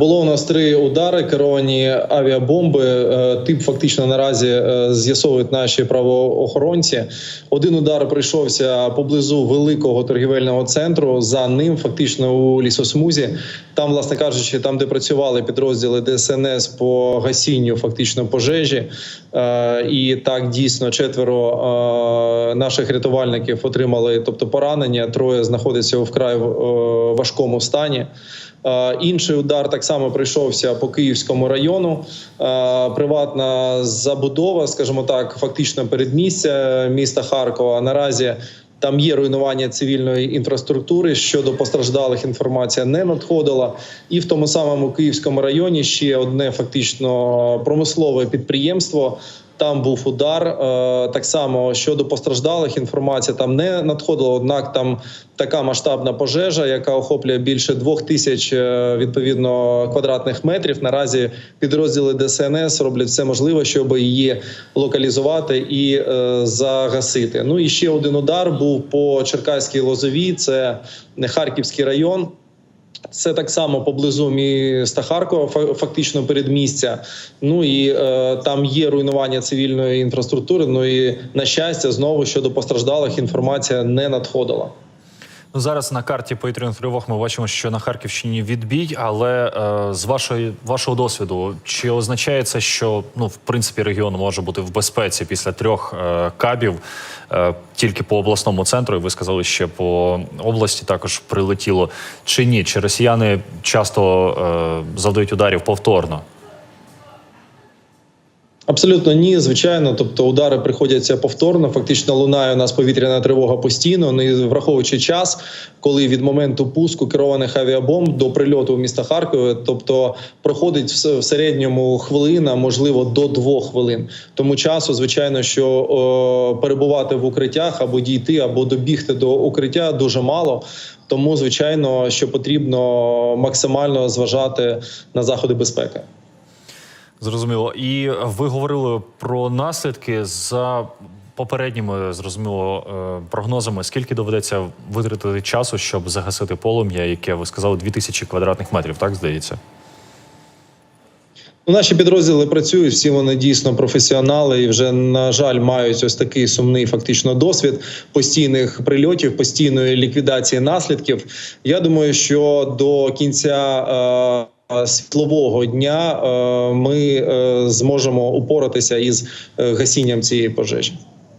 було у нас три удари керовані авіабомби. Е, Тип фактично наразі е, з'ясовують наші правоохоронці. Один удар прийшовся поблизу великого торгівельного центру. За ним, фактично, у лісосмузі. Там, власне кажучи, там, де працювали підрозділи ДСНС по гасінню фактично пожежі. Е, І так дійсно четверо е, наших рятувальників отримали, тобто поранення. Троє знаходяться у вкрай е, важкому стані. Інший удар так само прийшовся по Київському району. Приватна забудова, скажімо так, фактично передмістя міста Харкова. Наразі там є руйнування цивільної інфраструктури. Щодо постраждалих інформація не надходила. І в тому самому Київському районі ще одне фактично промислове підприємство. Там був удар. Е, Так само щодо постраждалих інформація там не надходила. Однак там така масштабна пожежа, яка охоплює більше двох тисяч е, відповідно квадратних метрів. Наразі підрозділи ДСНС роблять все можливе, щоб її локалізувати і е, загасити. Ну і ще один удар був по Черкаській лозовій. Це Харківський район. Це так само поблизу міста Харкова, фактично передмістя. Ну і е, там є руйнування цивільної інфраструктури. Ну і на щастя, знову щодо постраждалих інформація не надходила. Ну, зараз на карті повітряних тривог ми бачимо, що на Харківщині відбій, але е, з вашої вашого досвіду, чи означає це, що ну в принципі регіон може бути в безпеці після трьох е, кабів е, тільки по обласному центру? І ви сказали, ще по області також прилетіло чи ні? Чи росіяни часто е, завдають ударів повторно? Абсолютно ні, звичайно. Тобто удари приходяться повторно. Фактично лунає у нас повітряна тривога постійно. Ну, і враховуючи час, коли від моменту пуску керованих авіабомб до прильоту в міста Харкові, тобто проходить в в середньому хвилина, можливо, до двох хвилин. Тому часу, звичайно, що о, перебувати в укриттях або дійти, або добігти до укриття дуже мало. Тому, звичайно, що потрібно максимально зважати на заходи безпеки. Зрозуміло. І ви говорили про наслідки за попередніми зрозуміло е, прогнозами. Скільки доведеться витратити часу, щоб загасити полум'я, яке ви сказали, 2000 квадратних метрів, так здається? Ну, Наші підрозділи працюють, всі вони дійсно професіонали і вже на жаль мають ось такий сумний фактично досвід постійних прильотів, постійної ліквідації наслідків. Я думаю, що до кінця. Е- Світлового дня е, ми е, зможемо упоратися із е, гасінням цієї пожежі.